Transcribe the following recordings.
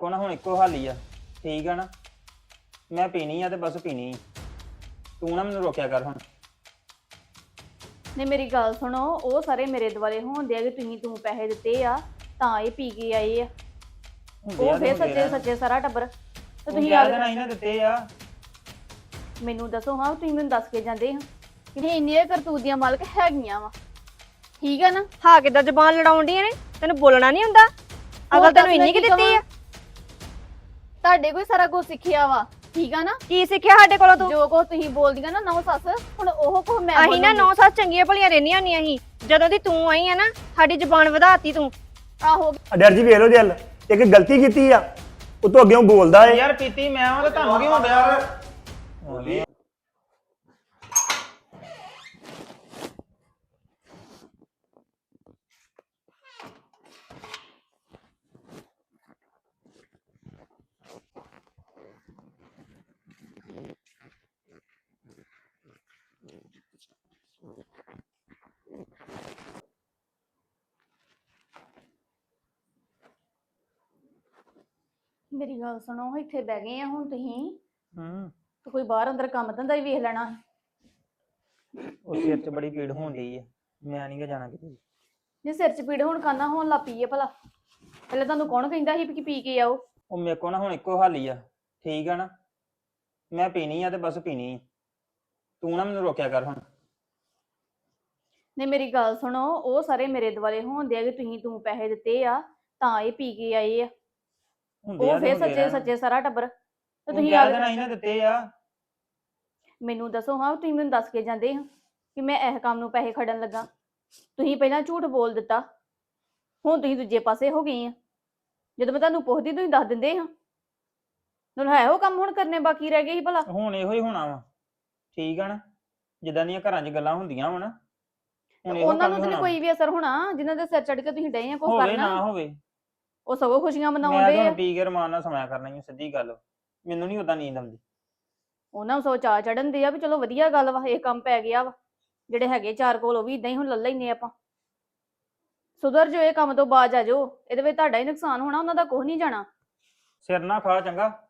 ਕੋ ਨਾ ਹੁਣ ਇੱਕੋ ਹੱਲ ਹੀ ਆ। ਠੀਕ ਆ ਨਾ? ਮੈਂ ਪੀਣੀ ਆ ਤੇ ਬਸ ਪੀਣੀ ਤੂੰ ਨਾ ਮੈਨੂੰ ਰੋਕਿਆ ਕਰ ਹੁਣ। ਨੇ ਮੇਰੀ ਗੱਲ ਸੁਣੋ ਉਹ ਸਾਰੇ ਮੇਰੇ ਦੁਆਲੇ ਹੋਣਦੇ ਆ ਕਿ ਤੁਸੀਂ ਤੂੰ ਪੈਸੇ ਦਿੱਤੇ ਆ ਤਾਂ ਇਹ ਪੀ ਕੇ ਆਏ ਆ। ਹੁੰਦੇ ਆ ਉਹ ਤੇ ਫੇਰ ਹੁੰਦੇ ਸੱਚੇ ਰਹਿਣ। ਸੱਚੇ ਸਾਰਾ ਟੱਬਰ। ਤੇ ਤੁਸੀਂ ਆ ਦੇਣਾ ਇਹਨਾਂ ਦਿੱਤੇ ਆ। ਮੈਨੂੰ ਦੱਸੋ ਹਾਂ ਤੁਸੀਂ ਮੈਨੂੰ ਦੱਸ ਕੇ ਜਾਂਦੇ ਹਾਂ। ਕਿ ਇਹ ਇੰਨੀਆਂ ਕਰਤੂਤ ਦੀਆਂ ਮਾਲਕ ਹੈਗੀਆਂ ਵਾ। ਠੀਕ ਹੈ ਨਾ? ਹਾਂ ਕਿੱਦਾਂ ਜ਼ਬਾਨ ਲੜਾਉਂਦੀਆਂ ਨੇ? ਤੈਨੂੰ ਬੋਲਣਾ ਨਹੀਂ ਹੁੰਦਾ? ਅਗਲ ਤੈਨੂੰ ਇੰਨੀ ਕੀ ਦਿੱਤੀ ਆ? ਤੁਹਾਡੇ ਕੋਈ ਸਾਰਾ ਕੁਝ ਸਿੱਖਿਆ ਵਾ ਠੀਕ ਆ ਨਾ? ਕੀ ਸਿੱਖਿਆ ਸਾਡੇ ਕੋਲੋਂ ਤੂੰ? ਜੋ ਕੋ ਤੁਸੀਂ ਬੋਲਦੀਆਂ ਨਾ ਨੌ ਸੱਸ ਹੁਣ ਉਹ ਕੋ ਮੈਂ ਅਸੀਂ ਨਾ। ਨੌ ਸੱਸ ਚੰਗੀਆਂ ਭਲੀਆਂ ਰਹਿੰਦੀਆਂ ਹੁੰਦੀਆਂ ਸੀ। ਜਦੋਂ ਦੀ ਤੂੰ ਆਈ ਆ ਨਾ ਸਾਡੀ ਜ਼ਬਾਨ ਵਧਾਤੀ ਤੂੰ। ਆਹੋ। ਡਰ ਜੀ ਵੇਖ ਲੋ ਜਲ ਇੱਕ ਗਲਤੀ ਕੀਤੀ ਆ ਉਤੋਂ ਅੱਗੇ ਬੋਲਦਾ ਏ। ਯਾਰ ਪੀਤੀ ਮੈਂ ਹਾਂ ਤੇ ਤੁਹਾਨੂੰ ਕੀ ਹੁੰਦਾ ਯਾਰ ਮੇਰੀ ਗੱਲ ਸੁਣੋ ਇੱਥੇ ਬਹਿ ਗਏ ਆ ਹੁਣ ਤੁਸੀਂ। ਹੂੰ। ਤੇ ਕੋਈ ਬਾਹਰ ਅੰਦਰ ਕੰਮ ਧੰਦਾ ਹੀ ਵੇਖ ਲੈਣਾ। ਉਹ ਸਿਰ 'ਚ ਬੜੀ ਪੀੜ ਹੋਣ ਡਈ ਆ। ਮੈਂ ਨਹੀਂ ਗਾ ਜਾਣਾ ਕਿਤੇ ਜੇ ਸਿਰ 'ਚ ਪੀੜ ਹੋਣ ਕਾਨਾ ਹੋਣ ਲੱਗ ਪਈ ਭਲਾ। ਪਹਿਲਾਂ ਤੁਹਾਨੂੰ ਕੌਣ ਕਹਿੰਦਾ ਸੀ ਕਿ ਪੀ ਕੇ ਆਓ? ਉਹ ਮੇਰੇ ਕੋ ਨਾ ਹੁਣ ਇੱਕੋ ਹੱਲ ਹੀ ਆ। ਠੀਕ ਆ ਨਾ? ਮੈਂ ਪੀਣੀ ਆ ਤੇ ਬਸ ਪੀਣੀ ਤੂੰ ਨਾ ਮੈਨੂੰ ਰੋਕਿਆ ਕਰ ਹੁਣ। ਨੇ ਮੇਰੀ ਗੱਲ ਸੁਣੋ ਉਹ ਸਾਰੇ ਮੇਰੇ ਦੁਆਲੇ ਹੋਣਦੇ ਆ ਕਿ ਤੁਸੀਂ ਤੂੰ ਪੈਸੇ ਦਿੱਤੇ ਆ ਤਾਂ ਇਹ ਪੀ ਕੇ ਆਏ ਆ। ਹੁੰਦੇ ਆ ਉਹ ਤੇ ਫੇਰ ਹੁੰਦੇ ਸੱਚੇ ਰਹਿਣ। ਸੱਚੇ ਸਾਰਾ ਟੱਬਰ। ਤੇ ਤੁਸੀਂ ਕਹਿ ਆ ਦੇਣਾ ਇਹਨਾਂ ਦਿੱਤੇ ਆ। ਮੈਨੂੰ ਦੱਸੋ ਹਾਂ ਤੁਸੀਂ ਮੈਨੂੰ ਦੱਸ ਕੇ ਜਾਂਦੇ ਹਾਂ ਕਿ ਮੈਂ ਇਹ ਕੰਮ ਨੂੰ ਪੈਸੇ ਖੜਨ ਲੱਗਾ। ਤੁਸੀਂ ਪਹਿਲਾਂ ਝੂਠ ਬੋਲ ਦਿੱਤਾ। ਹੁਣ ਤੁਸੀਂ ਦੂਜੇ ਪਾਸੇ ਹੋ ਗਏ ਆ। ਜਦੋਂ ਮੈਂ ਤੁਹਾਨੂੰ ਪੁੱਛਦੀ ਤੁਸੀਂ ਦੱਸ ਦਿੰਦੇ ਹਾਂ। ਹੁਣ ਹੈ ਉਹ ਕੰਮ ਹੁਣ ਕਰਨੇ ਬਾਕੀ ਰਹਿ ਗਏ ਸੀ ਭਲਾ। ਹੁਣ ਇਹੋ ਹੀ ਹੋਣਾ ਵਾ। ਠੀਕ ਆ ਨਾ? ਜਿੱਦਾਂ ਦੀਆਂ ਘਰਾਂ 'ਚ ਗੱਲਾਂ ਹੁੰਦੀਆਂ ਵਾ ਨਾ। ਹੁਣ ਇਹੋ ਉਹਨਾਂ ਨੂੰ ਤਾਂ ਨੀ ਹੋਣਾ ਕੋਈ ਵੀ ਅਸਰ ਹੋਣਾ। ਜਿਨ੍ਹਾਂ ਦੇ ਸਿਰ ਚੜ ਕੇ ਤੁਸੀਂ ਡਏ ਆ ਕੋਈ ਹੋਵੇ ਕਰਨਾ। ਨਾ ਹੋਵੇ। ਉਹ ਸਗੋਂ ਖੁਸ਼ੀਆਂ ਮੈਂ ਮਨਾਉਂਦੇ ਤਾਂ ਆ ਹੁਣ ਪੀ ਕੇ ਰਮਾਨ ਨਾਲ ਸਮਾਇਆ ਕਰਨਾ ਹੀ ਸਿੱਧੀ ਗੱਲ। ਮੈਨੂੰ ਨਹੀਂ ਉਦਾਂ ਨੀਂਦ ਆਉਂਦੀ। ਉਹਨਾਂ ਨੂੰ ਸੋ ਚਾਹ ਚੜਨ ਦੇ ਆ ਵੀ ਚਲੋ ਵਧੀਆ ਗੱਲ ਵਾ ਇਹ ਕੰਮ ਪੈ ਗਿਆ ਵਾ। ਜਿਹੜੇ ਹੈਗੇ ਚਾਰ ਕੋਲ ਉਹ ਵੀ ਇਦਾਂ ਹੀ ਹੁਣ ਲੈ ਲੈਨੇ ਆਪਾਂ। ਸੁਧਰ ਜੋ ਇਹ ਕੰਮ ਤੋਂ ਬਾਜ ਆ ਜਾਓ। ਇਹਦੇ ਵਿੱਚ ਤੁਹਾਡਾ ਹੀ ਨੁਕਸਾਨ ਹੋਣਾ ਉਹਨਾਂ ਦਾ ਕੁਝ ਨਹੀਂ ਜਾਣਾ। ਸਿਰ ਨਾ ਖਾ ਚੰਗਾ।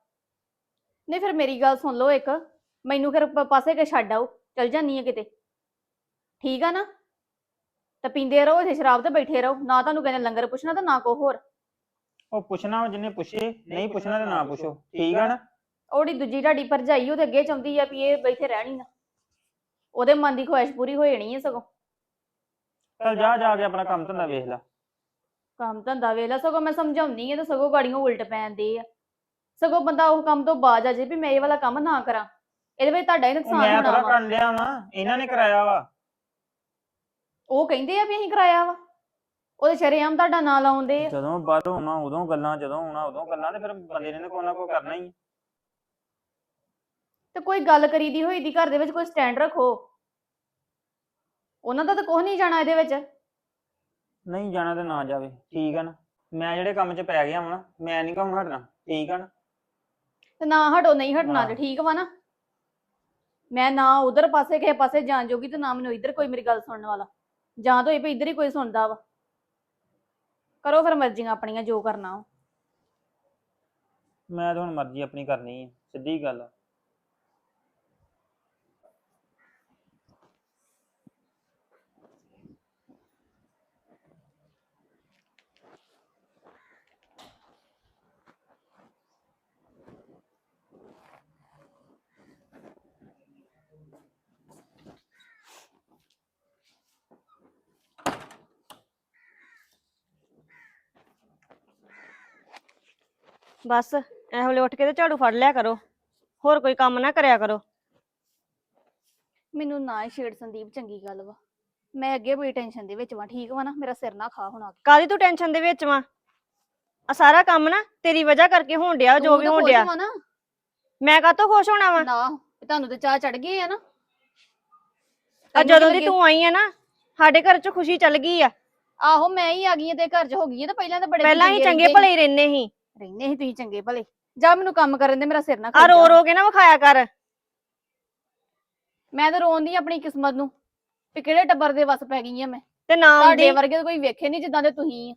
ਨਹੀਂ ਫਿਰ ਮੇਰੀ ਗੱਲ ਸੁਣ ਲਓ ਇੱਕ। ਮੈਨੂੰ ਫਿਰ ਪ- ਪਾਸੇ ਕੇ ਛੱਡ ਆਓ। ਚਲ ਜਾਨੀ ਆ ਕਿਤੇ। ਠੀਕ ਆ ਨਾ? ਤਾਂ ਪੀਂਦੇ ਰਹੋ ਇੱਥੇ ਸ਼ਰਾਬ ਤੇ ਬੈਠੇ ਰਹੋ। ਨਾ ਤੁਹਾਨੂੰ ਕਹਿੰਦੇ ਲੰਗਰ ਪੁੱਛਣਾ ਤੇ ਨਾ ਕੋ ਹੋਰ। ਉਹ ਪੁੱਛਣਾ ਵਾ ਜਿਹਨੇ ਪੁੱਛੇ ਨਹੀਂ ਪੁੱਛਣਾ ਤੇ ਨਾ ਪੁੱਛੋ। ਠੀਕ ਆ ਨਾ? ਉਹਦੀ ਦੂਜੀ ਢਾਡੀ ਭਰਜਾਈ ਉਹਦੇ ਅੱਗੇ ਚਾਹੁੰਦੀ ਆ ਵੀ ਇਹ ਬੈਠੇ ਰਹਿਣੀ ਨਾ ਉਹਦੇ ਮਨ ਦੀ ਖੁਆਇਸ਼ ਪੂਰੀ ਹੋ ਜਾਣੀ ਹੈ ਸਗੋਂ। ਚੱਲ ਜਾ ਜਾ ਕੇ ਆਪਣਾ ਕੰਮ ਧੰਦਾ ਵੇਖ ਲੈ। ਕੰਮ ਧੰਦਾ ਵੇਲਾ ਸਗੋਂ ਮੈਂ ਸਮਝਾਉਣੀ ਆ ਤੇ ਸਗੋਂ ਗਾੜੀਆਂ ਉਲਟ ਪੈਂਦੇ ਆ। ਸਗੋਂ ਬੰਦਾ ਉਹ ਕੰਮ ਤੋਂ ਬਾਜ ਆ ਜੇ ਵੀ ਮੈਂ ਇਹ ਵਾਲਾ ਕੰਮ ਨਾ ਕਰਾਂ। ਇਹਦੇ ਵਿੱਚ ਤੁਹਾਡਾ ਹੀ ਨੁਕਸਾਨ ਮੈਂ ਹੋਣਾ ਥੋੜਾ ਵਾ। ਕਰਨ ਲਿਆ ਵਾ ਇਹਨਾਂ ਨੇ ਕਰਾਇਆ ਵਾ। ਉਹ ਕਹਿੰਦੇ ਆ ਵੀ ਅਸੀਂ ਕਰਾਇਆ ਵਾ। ਉਹਦੇ ਸ਼ਰੇਆਮ ਤੁਹਾਡਾ ਨਾਂ ਲਾਉਂਦੇ ਆ। ਜਦੋਂ ਬਾਹਰੋਂ ਆਉਣਾ ਉਦੋਂ ਗੱਲਾਂ ਜਦੋਂ ਆਉਣਾ ਉਦੋਂ ਗੱਲਾਂ ਤੇ ਫਿਰ ਬੰਦੇ ਨੇ ਕੋਈ ਨਾ ਕੋਈ ਕਰਨਾ ਹੀ ਆ। ਤੇ ਕੋਈ ਗੱਲ ਕਰੀਦੀ ਹੋਈ ਦੀ ਘਰ ਦੇ ਵਿੱਚ ਕੋਈ ਸਟੈਂਡ ਰੱਖੋ। ਉਹਨਾਂ ਦਾ ਤਾਂ ਕੁਝ ਨਹੀਂ ਜਾਣਾ ਇਹਦੇ ਵਿੱਚ। ਨਹੀਂ ਜਾਣਾ ਤੇ ਨਾ ਜਾਵੇ ਠੀਕ ਆ ਨਾ। ਮੈਂ ਜਿਹੜੇ ਕੰਮ 'ਚ ਪੈ ਗਿਆ ਨਾ ਮੈਂ ਨਹੀਂ ਕੰਮ ਹਟਣਾ ਠੀਕ ਆ ਨਾ। ਤੇ ਨਾ ਹਟੋ ਨਹੀਂ ਹਟਣਾ ਜੇ ਹਾਂ। ਠੀਕ ਵਾ ਨਾ। ਮੈਂ ਨਾ ਉਧਰ ਪਾਸੇ ਕਿਸੇ ਪਾਸੇ ਜਾਣ ਜੋਗੀ ਤੇ ਨਾ ਮੈਨੂੰ ਇੱਧਰ ਕੋਈ ਮੇਰੀ ਗੱਲ ਸੁਣਨ ਵਾਲਾ। ਜਾਂ ਤਾਂ ਇਹ ਵੀ ਇੱਧਰ ਹੀ ਕੋਈ ਸੁਣਦਾ ਵਾ। ਕਰੋ ਫਿਰ ਮਰਜ਼ੀਆਂ ਆਪਣੀਆਂ ਜੋ ਕਰਨਾ ਉਹ। ਮੈਂ ਤਾਂ ਹੁਣ ਮਰਜ਼ੀ ਆਪਣੀ ਕਰਨੀ ਹੈ ਸਿੱਧੀ ਗੱਲ ਆ। ਬਸ ਐ ਵੇਲੇ ਉੱਠ ਕੇ ਤੇ ਝਾੜੂ ਫੜ ਲਿਆ ਕਰੋ। ਹੋਰ ਕੋਈ ਕੰਮ ਨਾ ਕਰਿਆ ਕਰੋ। ਮੈਨੂੰ ਨਾ ਹੀ ਛੇੜ ਸੰਦੀਪ ਚੰਗੀ ਗੱਲ ਵਾ। ਮੈਂ ਅੱਗੇ ਬੜੀ ਟੈਨਸ਼ਨ ਦੇ ਵਿੱਚ ਵਾਂ ਠੀਕ ਵਾ ਨਾ? ਮੇਰਾ ਸਿਰ ਨਾ ਖਾ ਹੁਣ ਆ ਕੇ। ਕਾਦੀ ਤੂੰ ਟੈਨਸ਼ਨ ਦੇ ਵਿੱਚ ਵਾਂ? ਆ ਸਾਰਾ ਕੰਮ ਨਾ ਤੇਰੀ ਵਜ੍ਹਾ ਕਰਕੇ ਹੋਣ ਡਿਆ ਜੋ ਤੂੰ ਵੀ ਤਾਂ ਹੋਣ ਖੁਸ਼ ਡਿਆ। ਵਾਂ ਨਾ। ਮੈਂ ਕਾਹਤੋਂ ਖੁਸ਼ ਹੋਣਾ ਵਾ? ਨਾ ਤੁਹਾਨੂੰ ਤੇ ਚਾਹ ਚੜ ਗਏ ਆ ਨਾ। ਆ ਤੈਨੂੰ ਜਦੋਂ ਕੀ ਦੀ ਲੱਗੇ? ਤੂੰ ਆਈ ਆ ਨਾ ਸਾਡੇ ਘਰ 'ਚ ਖੁਸ਼ੀ ਚੱਲ ਗਈ ਆ। ਆਹੋ ਮੈਂ ਹੀ ਆ ਗਈ ਆ ਤੇ ਘਰ 'ਚ ਹੋ ਗਈ ਆ ਤੇ ਪਹਿਲਾਂ ਤਾਂ ਬੜੇ ਪਹਿਲਾਂ ਹੀ ਚੰਗੇ ਰਹਿੰਦੇ ਭਲੇ ਹੀ ਰਹਿੰਦੇ ਸੀ। ਰਹਿੰਦੇ ਸੀ ਤੁਸੀਂ ਚੰਗੇ ਭਲੇ। ਜਾ ਮੈਨੂੰ ਕੰਮ ਕਰਨ ਦੇ ਮੇਰਾ ਸਿਰ ਨਾ ਆ ਖਾਈ ਰੋ। ਰੋ ਕੇ ਨਾ ਵਿਖਾਇਆ ਕਰ। ਮੈਂ ਤਾਂ ਰੋਂਦੀ ਆਪਣੀ ਕਿਸਮਤ ਨੂੰ ਵੀ ਕਿਹੜੇ ਟੱਬਰ ਦੇ ਵਸ ਪੈ ਗਈ ਆ ਮੈਂ। ਤੇ ਨਾ ਤੁਹਾਡੇ ਆਉਂਦੀ ਵਰਗੇ ਤਾਂ ਕੋਈ ਵੇਖੇ ਨਹੀਂ ਜਿੱਦਾਂ ਦੇ ਤੁਸੀਂ ਆ।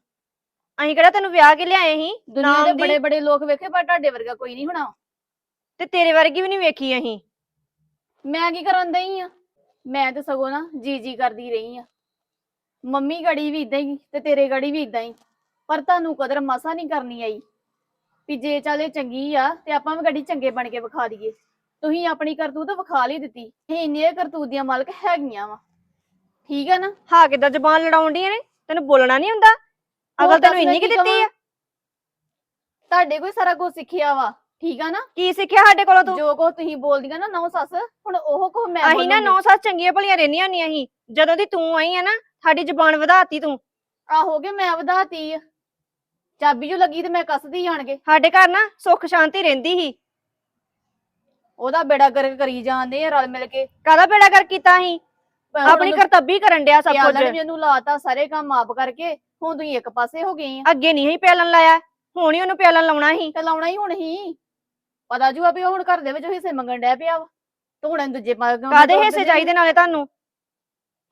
ਅਸੀਂ ਕਿਹੜਾ ਤੈਨੂੰ ਵਿਆਹ ਕੇ ਲਿਆਏ ਸੀ? ਦੁਨੀਆ ਦੀ- ਬੜੇ ਬੜੇ ਲੋਕ ਵੇਖੇ ਪਰ ਤੁਹਾਡੇ ਵਰਗਾ ਕੋਈ ਨਹੀਂ ਹੋਣਾ। ਤੇ ਤੇਰੇ ਵਰਗੀ ਵੀ ਨਹੀਂ ਵੇਖੀ ਅਸੀਂ। ਮੈਂ ਕੀ ਕਰਨ ਦਈ ਆ? ਮੈਂ ਤੇ ਸਗੋਂ ਨਾ ਜੀ ਜੀ ਕਰਦੀ ਰਹੀ ਆ। ਮੰਮੀ ਗੜੀ ਵੀ ਇਦਾਂ ਹੀ ਤੇ ਤੇਰੇ ਗੜੀ ਵੀ ਇਦਾਂ ਹੀ। ਪਰ ਤੁਹਾਨੂੰ ਕਦਰ ਮਸਾ ਨਹੀਂ ਕਰਨੀ ਆਈ। ਵੀ ਜੇ ਚਾਲੇ ਚੰਗੀ ਆ ਤੇ ਆਪਾਂ ਵੀ ਗੜੀ ਚੰਗੇ ਬਣ ਕੇ ਵਿਖਾ ਦਈਏ। ਤੁਸੀਂ ਆਪਣੀ ਕਰਤੂਤ ਵਿਖਾ ਲਈ ਦਿੱਤੀ। ਇਹ ਇੰਨੀਆਂ ਕਰਤੂਤ ਦੀਆਂ ਮਾਲਕ ਹੈਗੀਆਂ ਵਾ। ਠੀਕ ਆ ਨਾ? ਹਾਂ ਕਿੱਦਾਂ ਜ਼ਬਾਨ ਲੜਾਉਣ ਦੀਆਂ ਨੇ? ਤੈਨੂੰ ਬੋਲਣਾ ਨਹੀਂ ਹੁੰਦਾ? ਅਗਲ ਤੈਨੂੰ ਇੰਨੀ ਕਿ ਦਿੱਤੀ ਆ? ਤੁਹਾਡੇ ਕੋਈ ਸਾਰਾ ਕੁਝ ਸਿੱਖਿਆ ਵਾ। ਠੀਕ ਆ ਨਾ? ਕੀ ਸਿੱਖਿਆ ਸਾਡੇ ਕੋਲੋਂ ਤੂੰ? ਜੋ ਕੋ ਤੁਸੀਂ ਬੋਲਦੀਆਂ ਨਾ ਨੌ ਸੱਸ ਹੁਣ ਉਹ ਕੋ ਮੈਂ ਅਸੀਂ ਨਾ। ਨੌ ਸੱਸ ਚੰਗੀਆਂ ਭਲੀਆਂ ਰਹਿੰਦੀਆਂ ਹੁੰਦੀਆਂ ਸੀ। ਜਦੋਂ ਦੀ ਤੂੰ ਆਈ ਆ ਨਾ ਸਾਡੀ ਜ਼ਬਾਨ ਵਧਾਤੀ ਤੂੰ। ਆਹੋ ਕਿ ਮੈਂ ਵਧਾਤੀ ਆ। ਚਾਬੀ ਜੋ ਲੱਗੀ ਤੇ ਮੈਂ ਕੱਸਦੀ ਜਾਣ ਕੇ। ਸਾਡੇ ਘਰ ਨਾ ਸੁੱਖ ਸ਼ਾਂਤੀ ਰਹਿੰਦੀ ਸੀ। ਉਹਦਾ ਬੇੜਾ ਗਰਕ ਕਰੀ ਜਾਂਦੇ ਆ ਰਲ ਮਿਲ ਕੇ। ਕਾਹਦਾ ਬੇੜਾ ਕਰ ਕੀਤਾ ਸੀ? ਪਰ ਆਪਣੀ ਉਹਨੂੰ ਕਰਤੱਬੀ ਕਰਨ ਡਿਆ ਸਭ ਪਿਆਲਾ ਨੇ ਕੁਝ ਮੈਨੂੰ ਲਾਤਾ ਸਾਰੇ ਕੰਮ ਆਪ ਕਰਕੇ ਹੁਣ ਤੁਸੀਂ ਇੱਕ ਪਾਸੇ ਹੋ ਗਏ ਆ। ਅੱਗੇ ਨਹੀਂ ਸੀ ਪਿਆਲਣ ਲਾਇਆ ਹੁਣ ਹੀ ਉਹਨੂੰ ਪਿਆਲਣ ਲਾਉਣਾ ਸੀ। ਤੇ ਲਾਉਣਾ ਹੀ ਹੁਣ ਹੀ। ਪਤਾ ਜੂਆ ਵੀ ਉਹ ਹੁਣ ਘਰ ਦੇ ਵਿੱਚ ਹਿੱਸੇ ਮੰਗਣ ਡਿਆ ਪਿਆ ਵਾ। ਤੇ ਹੁਣ ਇਹਨੂੰ ਦੂਜੇ ਪਾ ਕਾਦੇ ਹਿੱਸੇ ਚਾਹੀਦੇ ਨਾਲੇ ਤੁਹਾਨੂੰ?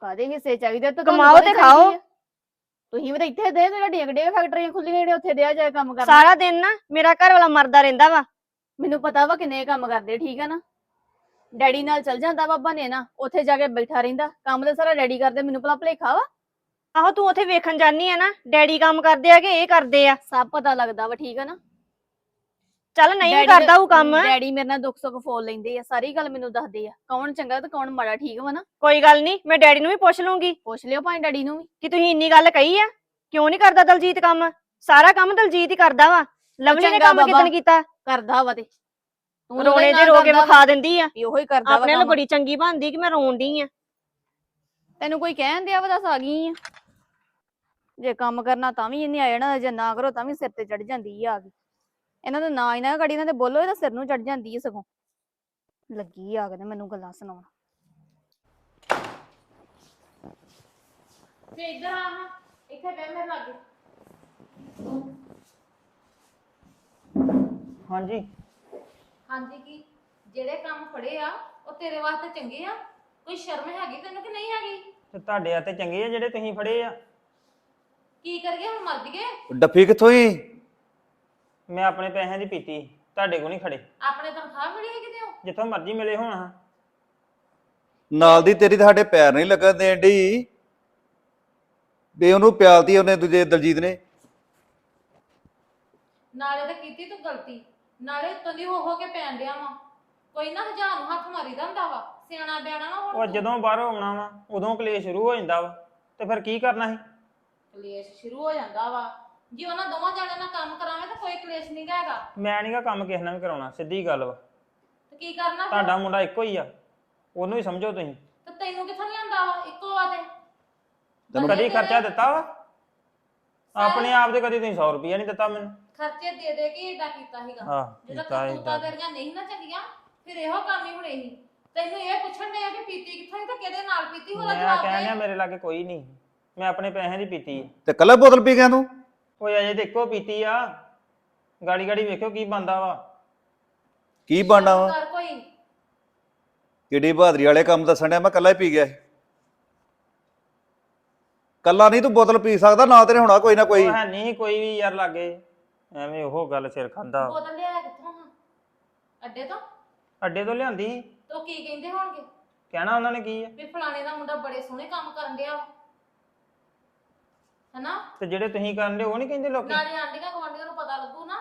ਕਾਦੇ ਹਿੱਸੇ ਚਾਹੀਦੇ ਤੇ ਕਮਾਓ ਤੇ ਖਾਓ। ਤੁਸੀਂ ਵੀ ਤਾਂ ਇੱਥੇ ਦੇ ਤੁਹਾਡੀਆਂ ਗੱਡੀਆਂ ਫੈਕਟਰੀਆਂ ਖੁੱਲੀਆਂ ਜਿਹੜੇ ਉੱਥੇ ਦਿਆ ਜਾਏ ਕੰਮ ਕਰਨਾ। ਸਾਰਾ ਦਿਨ ਨਾ ਮੇਰਾ ਘਰ ਵਾਲਾ ਮਰਦਾ ਰਹਿੰਦਾ ਵਾ। ਮੈਨੂੰ ਪਤਾ ਵਾ ਕਿੰਨੇ ਕੰਮ ਕਰਦੇ ਠੀਕ ਆ ਨਾ? ਡੈਡੀ ਨਾਲ ਚਲ ਜਾਂਦਾ ਵਾ ਨੇ ਨਾ ਉੱਥੇ ਜਾ ਕੇ ਬੈਠਾ ਰਹਿੰਦਾ। ਕੰਮ ਤੇ ਸਾਰਾ ਡੈਡੀ ਕਰਦੇ ਮੈਨੂੰ ਭਲਾ ਭਲੇਖਾ ਵਾ। ਆਹੋ ਤੂੰ ਉੱਥੇ ਵੇਖਣ ਜਾਨੀ ਆ ਨਾ ਡੈਡੀ ਕੰਮ ਕਰਦੇ ਆ ਕਿ ਇਹ ਕਰਦੇ ਆ? ਸਭ ਪਤਾ ਲੱਗਦਾ ਵਾ ਠੀਕ ਆ ਨਾ? ਚੱਲ ਨਹੀਂ ਵੀ ਕਰਦਾ ਉਹ ਕੰਮ। ਡੈਡੀ ਮੇਰੇ ਨਾਲ ਦੁੱਖ ਸੁੱਖ ਫੋਲ ਲੈਂਦੇ ਆ ਸਾਰੀ ਗੱਲ ਮੈਨੂੰ ਦੱਸਦੇ ਆ। ਕੌਣ ਚੰਗਾ ਤੇ ਕੌਣ ਮਾੜਾ ਠੀਕ ਵਾ ਨਾ? ਕੋਈ ਗੱਲ ਨਹੀਂ ਮੈਂ ਡੈਡੀ ਨੂੰ ਵੀ ਪੁੱਛ ਲੂੰਗੀ। ਪੁੱਛ ਲਿਓ ਭਾਵੇਂ ਡੈਡੀ ਨੂੰ ਵੀ। ਕਿ ਤੁਸੀਂ ਇੰਨੀ ਗੱਲ ਕਹੀ ਆ? ਕਿਉਂ ਨਹੀਂ ਕਰਦਾ ਦਲਜੀਤ ਕੰਮ? ਸਾਰਾ ਕੰਮ ਦਲਜੀਤ ਹੀ ਕਰਦਾ ਵਾ। ਲਵਲੀ ਨੇ ਚੰਗਾ ਕੰਮ ਬਾਬਾ। ਕਿਦਨ ਕੀਤਾ? ਕਰਦਾ ਵਾ ਤੇ। ਤੂੰ ਰੋਣੇ ਜੇ ਰੋ ਕੇ ਵਿਖਾ ਦਿੰਦੀ ਆ। ਵੀ ਉਹੋ ਹੀ ਕਰਦਾ ਵਾ ਆਪਣੇ ਨਾਲ ਕੰਮ। ਬੜੀ ਚੰਗੀ ਬਣਦੀ ਕਿ ਮੈਂ ਰੋਣ ਡਈ ਆ। ਤੈਨੂੰ ਕੋਈ ਕਹਿਣ ਦਿਆ ਵਾ ਦੱਸ ਆ ਗਈ ਆ। ਜੇ ਕੰਮ ਕਰਨਾ ਤਾਂ ਵੀ ਇਹਨੇ ਆ ਜਾਣਾ ਜੇ ਨਾ ਕਰੋ ਤਾਂ ਵੀ ਸਿਰ ਤੇ ਚੜ ਜਾਂਦੀ ਆ ਆ ਗਈ ਇਹਨਾਂ ਦਾ ਨਾਂ ਇਹਨਾਂ ਗੜੀ ਇਹਨਾਂ ਦੇ ਬੋਲੋ ਇਹਦਾ ਸਿਰ ਨੂੰ ਚੜ ਜਾਂਦੀ ਆ ਸਗੋਂ। ਲੱਗੀ ਆ ਕੇ ਮੈਨੂੰ ਗੱਲਾਂ ਸੁਣਾਉਣ। ਤੇ ਇੱਧਰ ਆ ਹਾਂ। ਇੱਥੇ ਬਹਿ ਮੇਰੇ ਲਾਗੇ ਹਾਂਜੀ। ਹਾਂਜੀ ਕੀ ਜਿਹੜੇ ਕੰਮ ਫੜੇ ਆ ਉਹ ਤੇਰੇ ਵਾਸਤੇ ਚੰਗੇ ਆ? ਕੋਈ ਸ਼ਰਮ ਹੈਗੀ ਤੈਨੂੰ ਕਿ ਨਹੀਂ ਹੈਗੀ? ਤੇ ਤੁਹਾਡੇ ਹੱਥੇ ਚੰਗੇ ਆ ਜਿਹੜੇ ਤੁਸੀਂ ਫੜੇ ਆ? ਕੀ ਕਰੀਏ ਹੁਣ ਮਰ ਜੀਏ ਡੱਫੀ ਕਿੱਥੋਂ ਹੀ ਮੈਂ ਆਪਣੇ ਪੈਸਿਆਂ ਦੀ ਪੀਤੀ ਤੁਹਾਡੇ ਕੋਲ ਨਹੀਂ ਖੜੇ। ਆਪਣੇ ਤਨਖਾਹ ਮਿਲੀ ਹੈ ਕਿਤੇ ਉਹ? ਜਿੱਥੋਂ ਮਰਜ਼ੀ ਮਿਲੇ ਹੋਣ ਹਾਂ। ਨਾਲ ਦੀ ਤੇਰੀ ਤਾਂ ਸਾਡੇ ਪੈਰ ਨਹੀਂ ਲੱਗਣ ਦੇਣ ਡਈ। ਵੀ ਉਹਨੂੰ ਪਿਆਲਤੀ ਉਹਨੇ ਦੂਜੇ ਦਲਜੀਤ ਨੇ। ਨਾਲੇ ਤਾਂ ਕੀਤੀ ਤੂੰ ਗਲਤੀ। ਨਾਲੇ ਉੱਤੋਂ ਦੀ ਹੋ ਹੋ ਕੇ ਪੈਣ ਡਿਆ ਵਾ। ਕੋਈ ਨਾ ਹਜ਼ਾਰ ਨੂੰ ਹੱਥ ਮਾਰੀਦਾ ਹੁੰਦਾ ਵਾ। ਸਿਆਣਾ ਬਿਆਣਾ ਨਾ ਉਹ ਹੁਣ ਤੂੰ। ਜਦੋਂ ਬਾਹਰੋਂ ਆਉਣਾ ਵਾ ਉਦੋਂ ਕਲੇਸ਼ ਸ਼ੁਰੂ ਹੋ ਜਾਂਦਾ ਵਾ। ਤੇ ਫਿਰ ਕੀ ਕਰਨਾ ਸੀ? ਕਲੇਸ਼ ਸ਼ੁਰੂ ਹੋ ਜਾਂਦਾ ਵਾ। ਜੇ ਉਹਨਾਂ ਦੋਵਾਂ ਜਾਣਿਆਂ ਨਾਲ ਕੰਮ ਕਰਾਵੇਂ ਤਾਂ ਕੋਈ ਕਲੇਸ਼ ਨਹੀਂ ਹੈਗਾ। ਮੈਂ ਨਹੀਂਗਾ ਕੰਮ ਕਿਸੇ ਨਾਲ ਵੀ ਕਰਾਉਣਾ ਸਿੱਧੀ ਗੱਲ ਵਾ। ਤੇ ਕੀ ਕਰਨਾ ਫਿਰ? ਤੁਹਾਡਾ ਮੁੰਡਾ ਇੱਕੋ ਹੀ ਆ ਉਹਨੂੰ ਹੀ ਸਮਝੋ ਤੁਸੀਂ। ਤੇ ਤੈਨੂੰ ਕਿੱਥੋਂ ਲਿਆਂਦਾ ਵਾ ਇੱਕੋ ਆ ਤੇ? ਤੈਨੂੰ ਕਦੀ ਖਰਚਾ ਦਿੱਤਾ ਵਾ? ਆਪਣੇ ਆਪ ਦੇ ਕਦੀ ਤੁਸੀਂ 100 ਰੁਪਿਆ ਨਹੀਂ ਦਿੱਤਾ ਮੈਨੂੰ। ਖਰਚੇ ਦੇ ਦੇ ਕੇ ਏਦਾਂ ਕੀਤਾ ਸੀਗਾ। ਆਹ ਜਦੋਂ ਦਿੱਤਾ ਕਰਤੂਤਾਂ ਏਦਾਂ। ਤੇਰੀਆਂ ਨਹੀਂ ਨਾ ਚੰਗੀਆਂ ਫਿਰ ਇਹੋ ਕੰਮ ਹੀ ਹੋਣੇ ਸੀ ਤੈਨੂੰ ਇਹ ਪੁੱਛਣ ਡਿਆ ਕਿ ਪੀਤੀ ਕਿੱਥੋਂ ਸੀ ਤੇ ਕਿਹਦੇ ਨਾਲ ਪੀਤੀ ਉਹਦਾ ਮੈਂ ਜਵਾਬ ਕਹਿਣ ਦੇ। ਡਿਆ ਮੇਰੇ ਲਾਗੇ ਕੋਈ ਨਹੀਂ। ਮੈਂ ਆਪਣੇ ਪੈਸਿਆਂ ਦੀ ਪੀਤੀ ਆ। ਤੇ ਕੱਲਾ ਬੋਤਲ ਪੀ ਗਿਆ ਤੂੰ? ਓਏ ਅਜੇ ਤੇ ਇੱਕੋ ਪੀਤੀ ਆ। ਗਾੜੀ ਗਾੜੀ ਵੇਖਿਓ ਕੀ ਬੰਦਾ ਵਾ। ਕੀ ਬਣਨਾ ਵਾ? ਕਰ ਕੋਈ। ਕਿਹੜੀ ਬਹਾਦਰੀ ਵਾਲੇ ਕੰਮ ਦੱਸਣ ਡਿਆ ਮੈਂ ਕੱਲਾ ਹੀ ਪੀ ਗਿਆ ਸੀ। ਕੱਲਾ ਨਹੀਂ ਤੂੰ ਬੋਤਲ ਪੀ ਸਕਦਾ ਨਾਲ ਤੇਰੇ ਹੋਣਾ ਕੋਈ ਨਾ ਕੋਈ। ਉਹ ਹੈ ਨਹੀਂ ਕੋਈ ਵੀ ਯਾਰ ਲਾਗੇ। ਐਵੇਂ ਉਹ ਗੱਲ ਸਿਰ ਖਾਂਦਾ। ਬੋਤਲ ਲਿਆਇਆ ਕਿੱਥੋਂ ਹਾਂ ਅੱਡੇ ਤੋਂ? ਅੱਡੇ ਤੋਂ ਲਿਆਂਦੀ। ਸੀ। ਤੇ ਕੀ ਕਹਿੰਦੇ ਹੋਣਗੇ? ਕਹਿਣਾ ਉਹਨਾਂ ਨੇ ਕੀ ਆ। ਵੀ ਫਲਾਣੇ ਦਾ ਮੁੰਡਾ ਬੜੇ ਸੋਹਣੇ ਕੰਮ ਕਰਨ ਡਿਆ ਵਾ। ਹਨਾ? ਤੇ ਜਿਹੜੇ ਤੁਸੀਂ ਕਰਨ ਦੇ ਉਹ ਨਹੀਂ ਕਹਿੰਦੇ ਲੋਕੀ? ਨਾਲੇ ਆਂਡੀਆਂ ਗਵਾਂਡੀਆਂ ਨੂੰ ਪਤਾ ਲੱਗੂ ਨਾ।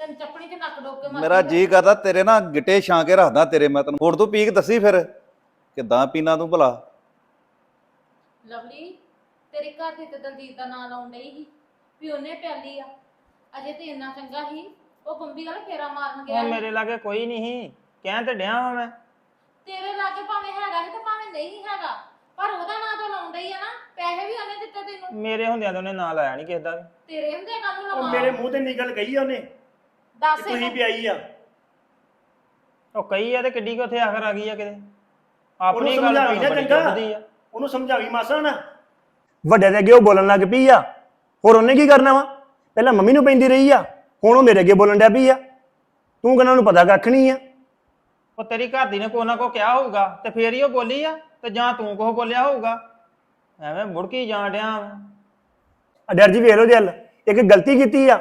ਤੈਨੂੰ ਚੱਪਣੀ 'ਚ ਨੱਕ ਡੋਬ ਕੇ ਮਰ। ਜੀ ਕਰਦਾ ਤੇਰੇ ਨਾ ਗਿੱਟੇ ਛਾਂ ਕੇ ਰੱਖਦਾ ਤੇਰੇ ਮੈਂ ਤੈਨੂੰ। ਹੁਣ ਤੂੰ ਪੀ ਕੇ ਦੱਸੀ ਫਿਰ ਕਿੱਦਾਂ ਪੀਣਾ ਤੂੰ ਭਲਾ? ਲਵਲੀ ਤੇਰੇ ਘਰ ਦੇ ਤੇ ਦਲਜੀਤ ਦਾ ਨਾਂ ਲਾਉਣ ਡਈ ਸੀ ਵੀ ਉਹਨੇ ਪਿਆਲੀ ਆ। ਅਜੇ ਤੇ ਇੰਨਾ ਚੰਗਾ ਸੀ ਉਹ ਬੰਬੀ ਵਾਲਾ ਫੇਰਾ ਮਾਰਨ ਗਿਆ ਉਹ ਸੀ। ਮੇਰੇ ਲਾਗੇ ਕੋਈ ਨਹੀਂ ਸੀ। ਕਹਿਣ ਤੇ ਡਿਆ ਵਾਂ ਮੈਂ। ਤੇਰੇ ਲਾਗੇ ਭਾਵੇਂ ਹੈਗਾ ਸੀ ਤੇ ਭਾਵੇਂ ਨਹੀਂ ਹੈਗਾ। ਪਰ ਉਹਦਾ ਨਾਂ ਤਾਂ ਲਾਉਣ ਡਈ ਆ ਨਾ ਪੈਸੇ ਵੀ ਉਹਨੇ ਦਿੱਤੇ ਤੈਨੂੰ। ਮੇਰੇ ਹੁੰਦਿਆਂ ਤਾਂ ਉਹਨੇ ਨਾਂ ਲਾਇਆ ਨਹੀਂ ਕਿਸੇ ਦਾ ਵੀ। ਤੇਰੇ ਹੁੰਦੇ ਕੰਮ ਉਹ ਲਵਾ? ਮੇਰੇ ਮੂੰਹ ਤੇ ਨਿਕਲ ਗਈ ਆ ਉਹਨੇ ਕਿ ਦੱਸ ਤੁਸੀਂ ਇਹਨੂੰ। ਪਿਆਈ ਆ। ਉਹ ਕਈ ਆ ਤੇ ਕਿੱਡੀ ਕੁ ਉੱਥੇ ਆਖਰ ਆ ਗਈ ਆ ਕਿਤੇ। ਆਪਣੀ ਉਹਨੂੰ ਗੱਲ ਸਮਝਾਵੀ ਨਾ ਤੁਹਾਨੂੰ ਬੜੀ ਚੰਗਾ। ਚੁੱਭਦੀ ਆ। ਉਹਨੂੰ ਸਮਝਾਵੀ ਮਾਸਾ ਨਾ। ਵੱਡੇ ਦੇ ਅੱਗੇ ਉਹ ਬੋਲਣ ਲੱਗ ਪਈ ਆ। ਹੋਰ ਉਹਨੇ ਕੀ ਕਰਨਾ ਵਾ? ਪਹਿਲਾਂ ਮੰਮੀ ਨੂੰ ਪੈਂਦੀ ਰਹੀ ਆ ਹੁਣ ਉਹ ਮੇਰੇ ਅੱਗੇ ਬੋਲਣ ਡਿਆ ਪਈ ਆ। ਤੂੰ ਕਹਿੰਦਾ ਉਹਨੂੰ ਪਤਾ ਕੱਖ ਨਹੀਂ ਆ। ਉਹ ਤੇਰੀ ਘਰ ਦੀ ਨੇ ਕੋ ਨਾ ਕੋ ਕਿਹਾ ਹੋਊਗਾ ਤੇ ਫੇਰ ਹੀ ਉਹ ਬੋਲੀ ਆ। ਤੇ ਜਾਂ ਤੂੰ ਕੋਹ ਬੋਲਿਆ ਹੋਊਗਾ? ਐਵੇਂ ਮੁੜਕੀ ਜਾਣ ਡਿਆ ਵਾਂ। ਡਰ ਜੀ ਵੇਖ ਲੋ ਜਲ ਇੱਕ ਗਲਤੀ ਕੀਤੀ ਆ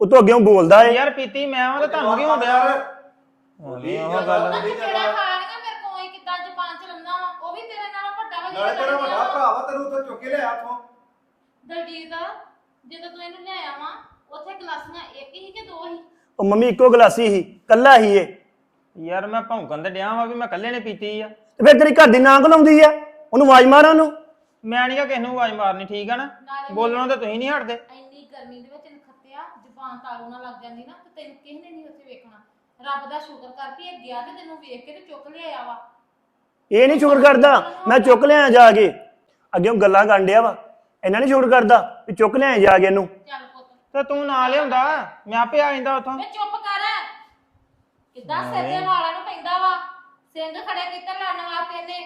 ਉਤੋਂ ਅੱਗੇ ਬੋਲਦਾ ਏ। ਯਾਰ ਪੀਤੀ ਮੈਂ ਵਾਂ ਤੇ ਤੁਹਾਨੂੰ ਕੀ ਹੁੰਦਾ ਬੋਲੀ ਉਹ ਗੱਲ ਗੱਲ। ਉਹਨਾਂ ਬੋਲੀ ਚਪੇੜਾ ਜਾਂਦਾ। ਖਾ ਲਈਆਂ ਮੇਰੇ ਕੋਲ? ਹੀ ਕਿੱਦਾਂ ਜ਼ੁਬਾਨ ਚਲਾਉਂਦਾ ਵਾ? ਉਹ ਵੀ ਤੇਰੇ ਨਾਲੋਂ ਵੱਡਾ ਵਾ ਨਾਲੇ ਤੇਰਾ ਵੱਡਾ ਭਰਾ ਵਾ ਤੈਨੂੰ ਉੱਥੇ ਚੁੱਕ ਕੇ ਲਿਆ ਇੱਥੋਂ ਦਲਜੀਤ ਜਦੋਂ ਤੂੰ ਇਹਨੂੰ ਲਿਆਇਆ ਵਾ ਉੱਥੇ ਗਲਾਸੀਆਂ ਇੱਕ ਹੀ ਕਿ ਦੋ ਹੀ? ਉਹ ਮੰਮੀ ਇੱਕੋ ਗਲਾਸੀ ਸੀ ਕੱਲਾ ਹੀ ਏ। ਤੇ ਯਾਰ ਮੈਂ ਭੌਂਕਣ ਤੇ ਡਿਆ ਵਾਂ ਵੀ ਮੈਂ ਇਕੱਲੇ ਨੇ ਪੀਤੀ ਆ। ਫਿਰ ਤੇਰੀ ਘਰ ਦੀ ਨਾਂ ਲਾਉਂਦੀ ਆ ਉਹਨੂੰ ਆਵਾਜ਼ ਮਾਰ ਉਹਨੂੰ। ਮੈਂ ਨਹੀਂ ਕਿਹਾ ਕਿਸੇ ਨੂੰ ਆਵਾਜ਼ ਮਾਰਨੀ ਠੀਕ ਆ ਨਾ? ਨਾਲੇ ਬੋਲਣੋਂ ਤੇ ਤੁਸੀਂ ਨਹੀਂ ਹਟਦੇ। ਇੰਨੀ ਗਰਮੀ ਦੇ ਵਿੱਚ ਨਖੱਤਿਆ ਜ਼ੁਬਾਨ ਤਾਲੂ ਨਾ ਲੱਗ ਜਾਂਦੀ ਨਾ ਤੇ ਤੈਨੂੰ ਕਿਸੇ ਨੇ ਨਹੀਂ ਉੱਥੇ ਵੇਖਣਾ। ਰੱਬ ਦਾ ਸ਼ੁਕਰ ਕਰ ਵੀ ਇਹ ਗਿਆ ਤੇ ਤੈਨੂੰ ਵੇਖ ਕੇ ਤੇ ਚੁੱਕ ਲਿਆਇਆ ਵਾ। ਇਹ ਨਹੀਂ ਸ਼ੁਕਰ ਕਰਦਾ ਮੈਂ ਚੁੱਕ ਲਿਆ ਜਾ ਕੇ। ਅੱਗੇ ਉਹ ਗੱਲਾਂ ਕਰਨ ਡਿਆ ਵਾ। ਇਹਨਾਂ ਨਹੀਂ ਸ਼ੁਕਰ ਕਰਦਾ ਵੀ ਚੁੱਕ ਲਿਆ ਜਾ ਕੇ ਇਹਨੂੰ। ਚੱਲ ਪੁੱਤ। ਤੇ ਤੂੰ ਨਾ ਲਿਆਉਂਦਾ ਮੈਂ ਆਪੇ ਆ ਜਾਂਦਾ ਉੱਥੋਂ। ਵੇ ਚੁੱਪ ਕਰ। ਕਿੱਦਾਂ ਸਿਰ ਦੇ ਵਾਲਾਂ ਸਿੰਘ ਖੜੇ ਕੀਤੇ ਲੜਨ ਵਾਸਤੇ ਇਹਨੇ?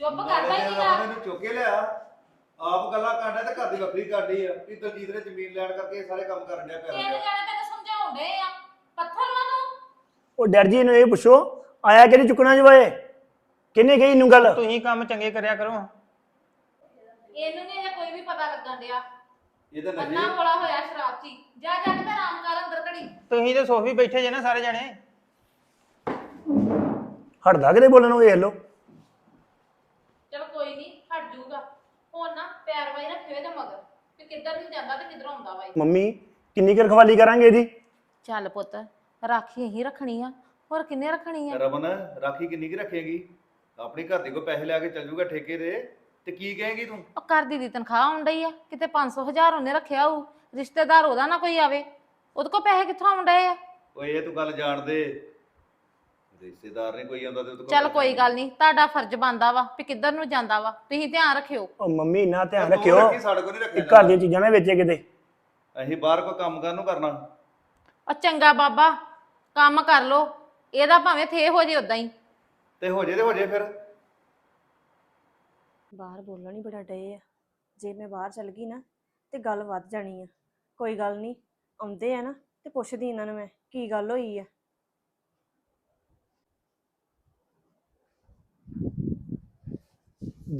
ਚੁੱਪ ਨਾਲੇ ਨਹੀਂਗਾ ਰੱਬ ਨੇ ਇਹਨੂੰ ਚੁੱਕ ਕੇ ਲਿਆ। ਆਪ ਗੱਲਾਂ ਕਰਦਾ ਤੇ ਘਰ ਦੀ ਵੱਖਰੀ ਕਰਦੀ ਆ। ਵੀ ਦਲਜੀਤ ਨੇ ਜ਼ਮੀਨ ਲੈਣ ਕਰਕੇ ਇਹ ਸਾਰੇ ਕੰਮ ਕਰਨ ਡਿਆ ਤਿੰਨ ਪਿਆ ਜਣੇ ਤੈਨੂੰ ਸਮਝਾਉਂਦੇ ਆ। ਪੱਥਰ ਵਾ ਤੂੰ? ਉਹ ਡਰ ਜੀ ਇਹਨੂੰ ਇਹ ਪੁੱਛੋ ਆਇਆ ਕਿਹਨੇ ਚੁੱਕਣਾ ਜਵਾਏ? ਕਿਹਨੇ ਕਹੀ ਇਹਨੂੰ ਗੱਲ? ਤੁਸੀਂ ਕੰਮ ਚੰਗੇ ਕਰਿਆ ਕਰੋ। ਇਹਨੂੰ ਨਹੀਂ ਇਹ ਕੋਈ ਵੀ ਪਤਾ ਲੱਗਣ ਡਿਆ। ਇਹ ਤਾਂ ਨਜੀ ਅੰਨਾ ਹੋਲਾ ਹੋਇਆ ਸ਼ਰਾਬ 'ਚ ਹੀ। ਜਾ ਜਾ ਕੇ ਤੇ ਆਰਾਮ ਕਰ ਅੰਦਰ ਘੜੀ। ਤੁਸੀਂ ਤੇ ਸੋਫੀ ਬੈਠੇ ਜੇ ਨਾ ਸਾਰੇ ਜਣੇ। ਹਟਦਾ ਕਿਤੇ ਬੋਲਣੋਂ ਵੇਖ ਲਓ। ਚਲ ਕੋਈ ਨਹੀਂ ਹਟ ਜਾਊਗਾ ਹੁਣ ਨਾ ਪੈਰ ਵਾਈ ਰੱਖਿਓ ਇਹਦੇ ਮਗਰ। ਕਿ ਕਿੱਧਰ ਨੂੰ ਜਾਂਦਾ ਤੇ ਕਿੱਧਰ ਆਉਂਦਾ ਵਾਈ ਮੰਮੀ ਕਿੰਨੀ ਕੁ ਰਖਵਾਲੀ ਕਰਾਂਗੇ ਇਹਦੀ? ਚੱਲ ਪੁੱਤ ਰਾਖੀ ਹੀ ਰੱਖਣੀ ਆ। ਹੋਰ ਕਿੰਨੇ ਰੱਖਣੀ ਆ? ਰਮਨ ਰਾਖੀ ਕਿੰਨੀ ਕੀ ਰੱਖੇਗੀ? ਆਪਣੀ ਘਰ ਦੇ ਕੋ ਪੈਸੇ ਲਿਆ ਕੇ ਚੱਲ ਜੂਗਾ ਠੇਕੇ ਦੇ ਤੇ ਕੀ ਕਹੇਗੀ ਤੂੰ? ਉਹ ਘਰ ਦੀ ਦੀ ਤਨਖਾਹ ਆਉਣ ਡਈ ਆ। ਕਿਤੇ 500 ਹਜ਼ਾਰ ਉਹਨੇ ਰੱਖਿਆ ਹੋਊ। ਰਿਸ਼ਤੇਦਾਰ ਉਹਦਾ ਨਾ ਕੋਈ ਆਵੇ। ਉਹਦੇ ਕੋਲ ਪੈਸੇ ਕਿੱਥੋਂ ਆਉਣ ਡਏ ਆ? ਓਏ ਇਹ ਤੂੰ ਗੱਲ ਜਾਣਦੇ। ਰਿਸ਼ਤੇਦਾਰ ਨੇ ਕੋਈ ਆਉਂਦਾ ਤੇ ਉਹਦੇ ਚੱਲ ਕੋਈ ਗੱਲ ਨਹੀਂ ਤੁਹਾਡਾ ਫਰਜ਼ ਬਣਦਾ ਵਾ ਵੀ ਕਿੱਧਰ ਨੂੰ ਜਾਂਦਾ ਵਾ ਤੁਸੀਂ ਧਿਆਨ ਰੱਖਿਓ। ਉਹ ਮੰਮੀ ਇੰਨਾ ਧਿਆਨ ਰੱਖਿਓ ਰੱਖੀ, ਸਾਡੇ ਕੋਲ ਨਹੀਂ ਕਿ ਰੱਖਿਆ ਘਰ ਦੀਆਂ ਚੀਜ਼ਾਂ ਨਾ ਵੇਚੇ ਕਿਤੇ। ਅਸੀਂ ਬਾਹਰ ਕੋਈ ਕੰਮ ਕਰਨ ਨੂੰ ਕਰਨਾ। ਉਹ ਚੰਗਾ ਬਾਬਾ ਕੰਮ ਕਰ ਲੋ ਇਹਦਾ ਭਾਵੇਂ ਥੇ ਹੋ ਜੇ ਉਦਾਂ ਹੀ। ਤੇ ਹੋ ਜੇ ਤੇ ਹੋ ਜੇ ਫਿਰ। ਬਾਹਰ ਬੋਲਣ ਹੀ ਬੜਾ ਡਏ ਆ। ਜੇ ਮੈਂ ਬਾਹਰ ਚਲ ਗਈ ਨਾ ਤੇ ਗੱਲ ਵੱਧ ਜਾਣੀ ਆ। ਕੋਈ ਗੱਲ ਨਹੀਂ ਆਉਂਦੇ ਆ ਨਾ ਤੇ ਪੁੱਛਦੀ ਇਹਨਾਂ ਨੂੰ ਮੈਂ ਕੀ ਗੱਲ ਹੋਈ ਆ।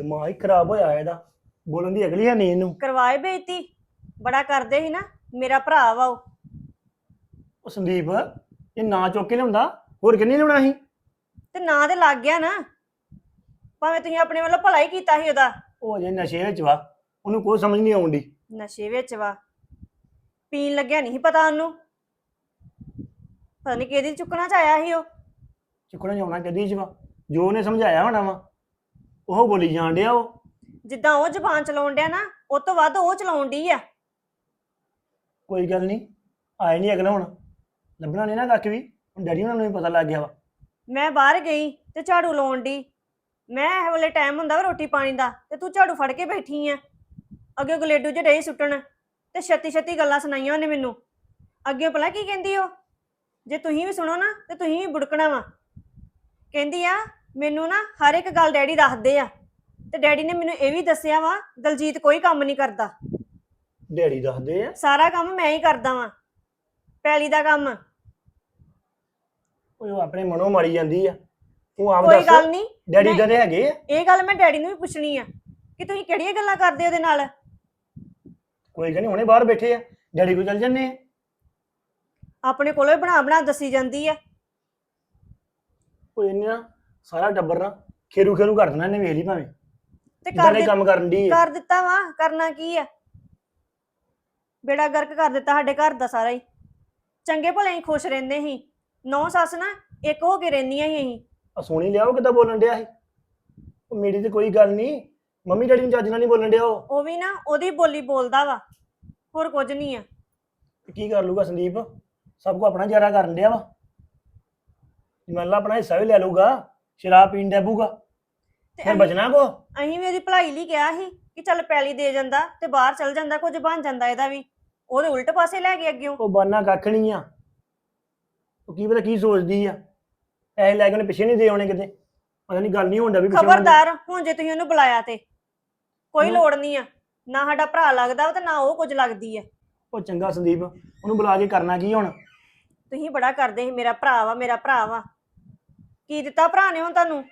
ਦਿਮਾਗ ਹੀ ਖਰਾਬ ਹੋਇਆ ਇਹਦਾ। ਬੋਲਣ ਦੀ ਅਗਲੀ ਹੈ ਨਹੀਂ ਇਹਨੂੰ। ਕਰਵਾਏ ਬੇਇੱਜ਼ਤੀ? ਬੜਾ ਕਰਦੇ ਸੀ ਨਾ ਮੇਰਾ ਭਰਾ ਵਾ ਉਹ। ਉਹ ਸੰਦੀਪ ਇਹ ਨਾ ਚੁੱਕ ਕੇ ਲਿਆਉਂਦਾ? ਹੋਰ ਕਿੰਨੇ ਲਿਆਉਣਾ ਸੀ? ਤੇ ਨਾਂ ਤੇ ਲੱਗ ਗਿਆ ਨਾ। ਭਾਵੇਂ ਤੁਸੀਂ ਆਪਣੇ ਵੱਲੋਂ ਭਲਾ ਹੀ ਕੀਤਾ ਸੀ ਉਹਦਾ। ਉਹ ਅਜੇ ਨਸ਼ੇ ਵਿੱਚ ਵਾ। ਉਹਨੂੰ ਕੋਈ ਸਮਝ ਨਹੀਂ ਆਉਂਦੀ। ਨਸ਼ੇ ਵਿੱਚ ਵਾ। ਪੀਣ ਲੱਗਿਆ ਨਹੀਂ ਪਤਾ ਉਹਨੂੰ। ਪਤਾ ਨਹੀਂ ਕਿਹਦੀ ਚੁੱਕਣਾ ਚ ਆਇਆ ਸੀ ਉਹ। ਚੁੱਕਣਾ ਜਾਉਣਾ ਕਦੀ ਜਵਾ ਜੋ ਉਹਨੇ ਸਮਝਾਇਆ ਹੋਣਾ ਵਾ। ਉਹ ਬੋਲੀ ਜਾਣ ਡਿਆ ਉਹ? ਜਿੱਦਾਂ ਉਹ ਜ਼ਬਾਨ ਚਲਾਉਣ ਡਿਆ ਨਾ ਉਹ ਤੋਂ ਵੱਧ ਉਹ ਚਲਾਉਣ ਡਈ ਆ। ਕੋਈ ਗੱਲ ਨਹੀਂ ਆਏ ਨਹੀਂ ਅਗਲਾ ਹੁਣ। ਲੱਭਣਾ ਨਹੀਂ ਨਾ ਕੱਖ ਵੀ ਹੁਣ ਡੈਡੀ ਉਹਨਾਂ ਨੂੰ ਵੀ ਪਤਾ ਲੱਗ ਗਿਆ ਵਾ। ਮੈਂ ਬਾਹਰ ਗਈ ਤੇ ਝਾੜੂ ਲਾਉਣ ਦੀ ਮੈਂ ਇਹ ਵੇਲੇ ਟਾਈਮ ਹੁੰਦਾ ਵਾ ਰੋਟੀ ਪਾਣੀ ਦਾ ਤੇ ਤੂੰ ਝਾੜੂ ਫੜ ਕੇ ਬੈਠੀ ਆ। ਅੱਗੇ ਗਲੇਡੂ ਚ ਡਈ ਸੁੱਟਣ ਤੇ ਛੱਤੀ ਛੱਤੀ ਗੱਲਾਂ ਸੁਣਾਈਆਂ ਉਹਨੇ ਮੈਨੂੰ। ਅੱਗੇ ਭਲਾ ਕੀ ਕਹਿੰਦੀ ਉਹ? ਜੇ ਤੁਸੀਂ ਵੀ ਸੁਣੋ ਨਾ ਤੇ ਤੁਸੀਂ ਵੀ ਬੁੜਕਣਾ ਵਾ। ਕਹਿੰਦੀ ਆ ਮੈਨੂੰ ਨਾ ਹਰ ਇੱਕ ਗੱਲ ਡੈਡੀ ਦੱਸਦੇ ਆ। ਤੇ ਡੈਡੀ ਨੇ ਮੈਨੂੰ ਇਹ ਵੀ ਦੱਸਿਆ ਵਾ ਦਲਜੀਤ ਕੋਈ ਕੰਮ ਨਹੀਂ ਕਰਦਾ। ਡੈਡੀ ਦੱਸਦੇ ਆ? ਸਾਰਾ ਕੰਮ ਮੈਂ ਹੀ ਕਰਦਾ ਵਾਂ। ਪੈਲੀ ਦਾ ਕੰਮ। ਉਹ ਆਪਣੇ ਮਨੋਂ ਮਾਰੀ ਜਾਂਦੀ ਆ। ਤੂੰ ਆਪ ਕੋਈ ਦੱਸ। ਗੱਲ ਨਹੀਂ। ਡੈਡੀ ਮੈਂ- ਦਾ ਹੈਗੇ ਆ? ਇਹ ਗੱਲ ਮੈਂ ਡੈਡੀ ਨੂੰ ਵੀ ਪੁੱਛਣੀ ਆ ਕਿ ਤੁਸੀਂ ਕਿਹੜੀਆਂ ਗੱਲਾਂ ਕਰਦੇ ਉਹਦੇ ਨਾਲ? ਕੋਈ ਗੱਲ ਨਹੀਂ ਹੁਣੇ ਬਾਹਰ ਬੈਠੇ ਆ। ਡੈਡੀ ਕੋਲ ਚੱਲ ਜੰਨੇ ਆ। ਆਪਣੇ ਕੋਲੋਂ ਹੀ ਬਣਾ ਬਣਾ ਦੱਸੀ ਜਾਂਦੀ ਆ। ਉਹ ਇਹਨੇ ਨਾ ਸਾਰਾ ਟੱਬਰ ਨਾ ਖੇਰੂ ਖੇਰੂ ਕਰ ਦੇਣਾ ਇਹਨੇ ਵੇਖ ਲਈ ਭਾਵੇਂ। ਤੇ ਕਰ ਦੇ ਕੰਮ ਕਰਨ ਦੀ ਕਰ ਦਿੱਤਾ ਵਾ ਕਰਨਾ ਕੀ ਆ? ਬੇੜਾ ਗਰਕ ਕਰ ਦਿੱਤਾ ਸਾਡੇ ਘਰ ਦਾ ਸਾਰਾ ਹੀ। ਚੰਗੇ ਭਲੇ ਹੀ ਖੁਸ਼ ਰਹਿੰਦੇ ਸੀ। ਨੌ ਸੱਸ ਨਾ ਇੱਕ ਹੋ ਕੇ ਰਹਿੰਦੀਆਂ ਸੀ ਅਸੀਂ। ਆ ਸੋਣੀ ਲਿਆ ਉਹ ਕਿੱਦਾਂ ਬੋਲਣ ਡਿਆ ਸੀ? ਉਹ ਮੇਰੀ ਤੇ ਕੋਈ ਗੱਲ ਨਹੀਂ। ਮੰਮੀ ਡੈਡੀ ਨੂੰ ਚੱਜ ਨਾਲ ਨਹੀਂ ਬੋਲਣ ਡਿਆ ਉਹ। ਉਹ ਵੀ ਨਾ ਉਹਦੀ ਬੋਲੀ ਬੋਲਦਾ ਵਾ। ਹੋਰ ਕੁਝ ਨਹੀਂ ਆ। ਤੇ ਕੀ ਕਰ ਲੂਗਾ ਸੰਦੀਪ? ਸਭ ਕੋ ਆਪਣਾ ਜਾਰਾ ਕਰਨ ਡਿਆ ਵਾ। ਮੰਨ ਲਾ ਆਪਣਾ ਹਿੱਸਾ ਵੀ ਲੈ ਲੂਗਾ ਸ਼ਰਾਬ ਪੀਣ ਡੈਬੂਗਾ। ਤੇ ਫਿਰ ਅਸੀਂ- ਬਚਣਾ ਕੋ? ਅਸੀਂ ਵੀ ਉਹਦੀ ਭਲਾਈ ਲਈ ਕਿਹਾ ਸੀ ਕਿ ਚੱਲ ਪੈਲੀ ਦੇ ਜਾਂਦਾ ਤੇ ਬਾਹਰ ਚਲ ਜਾਂਦਾ ਕੁਝ ਬਣ ਜਾਂਦਾ ਇਹਦਾ ਵੀ। ਉਹਦੇ ਉਲਟ ਪਾਸੇ ਲੈ ਗਏ ਅੱਗੇ ਉਹ ਬਾਨਾ ਕੱਖ ਨਹੀਂ ਆ। ਉਹ ਕੀ ਪਤਾ ਕੀ ਸੋਚਦੀ ਆ। ਐ ਲੈ ਕੇ ਉਹਨੇ ਪਿੱਛੇ ਨਹੀਂ ਦੇ ਆਉਣੇ ਕਿਤੇ। ਪਤਾ ਨਹੀਂ ਗੱਲ ਨਹੀਂ ਹੁੰਦਾ ਵੀ ਪਿੱਛੇ ਉਹਨਾਂ ਦੇ- ਖਬਰਦਾਰ ਹੁਣ ਜੇ ਤੁਸੀਂ ਉਹਨੂੰ ਬੁਲਾਇਆ ਤੇ। ਕੋਈ ਹਮ। ਲੋੜ ਨਹੀਂ ਆ। ਨਾ ਸਾਡਾ ਭਰਾ ਲੱਗਦਾ ਵਾ ਤੇ ਨਾ ਉਹ ਕੁਝ ਲੱਗਦੀ ਆ। ਉਹ ਚੰਗਾ ਸੰਦੀਪ ਉਹਨੂੰ ਬੁਲਾ ਕੇ ਕਰਨਾ ਕੀ ਹੁਣ? ਤੁਸੀਂ ਬੜਾ ਕਰਦੇ ਸੀ ਮੇਰਾ ਭਰਾ ਵਾ ਮੇਰਾ ਭਰਾ ਵਾ। ਕੀ ਦਿੱਤਾ ਭਰਾ ਨੇ ਹੁਣ ਤੁਹਾਨੂੰ?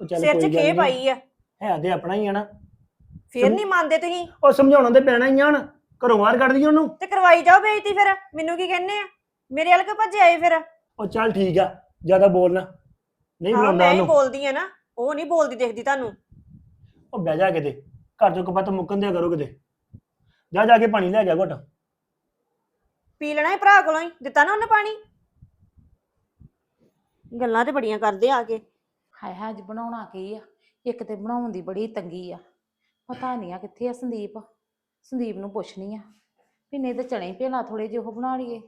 ਉਹ ਚੱਲ ਸਿਰ 'ਚ ਗੱਲ ਖੇ। ਪਾਈ ਆ। ਹੈ ਤੇ ਆਪਣਾ ਹੀ ਆ ਨਾ। ਫੇਰ ਨਹੀਂ ਮੰਨਦੇ ਤੁਸੀਂ? ਉਹ ਸਮਝਾਉਣਾ ਤੇ ਪੈਣਾ ਹੀ ਆ ਘਰੋਂ ਬਾਹਰ ਕੱਢ ਦਈਏ ਉਹਨੂੰ। ਤੇ ਕਰਵਾਈ ਜਾਓ ਬੇਇੱਜ਼ਤੀ ਫਿਰ। ਮੈਨੂੰ ਕੀ ਕਹਿੰਦੇ ਆ? ਮੇਰੇ ਵੱਲ ਕਿ ਭੱਜੇ ਆਏ ਫਿਰ? ਉਹ ਚੱਲ ਠੀਕ ਆ। ਜ਼ਿਆਦਾ ਬੋਲਣਾ ਨਹੀਂ ਹਾਂ ਬੁਲਾਉਂਦਾ ਮੈਂ ਹੀ ਉਹਨੂੰ। ਬੋਲਦੀ ਆ ਨਾ। ਉਹ ਨਹੀਂ ਬੋਲਦੀ ਦੇਖਦੀ ਤੁਹਾਨੂੰ। ਉਹ ਬਹਿ ਜਾ ਕਿਤੇ। ਘਰ ਚੋਂ ਕਪੱਤ ਮੁੱਕਣ ਦਿਆ ਕਰੋ ਕਿਤੇ। ਜਾ ਜਾ ਕੇ ਪਾਣੀ ਲੈ ਗਿਆ ਘੁੱਟ। ਪੀ ਲੈਣਾ ਹੈ ਭਰਾ ਕੋਲੋਂ ਹੀ। ਦਿੱਤਾ ਨਾ ਉਹਨੇ ਪਾਣੀ? ਗੱਲਾਂ ਤੇ ਬੜੀਆਂ ਕਰਦੇ ਆ ਕੇ। ਹਾਏ ਹਾਏ ਅੱਜ ਬਣਾਉਣਾ ਕੀ ਆ? ਇੱਕ ਤੇ ਬਣਾਉਣ ਦੀ ਬੜੀ ਤੰਗੀ ਆ। ਪਤਾ ਨਹੀਂ ਆ ਕਿੱਥੇ ਆ ਸੰਦੀਪ। ਸੰਦੀਪ ਨੂੰ ਪੁੱਛਣੀ ਆ ਵੀ ਨਹੀਂ ਤੇ ਚਣੇ ਭੇਲਾ ਥੋੜੇ ਜਿਹੇ ਉਹ ਬਣਾ ਲਈਏ।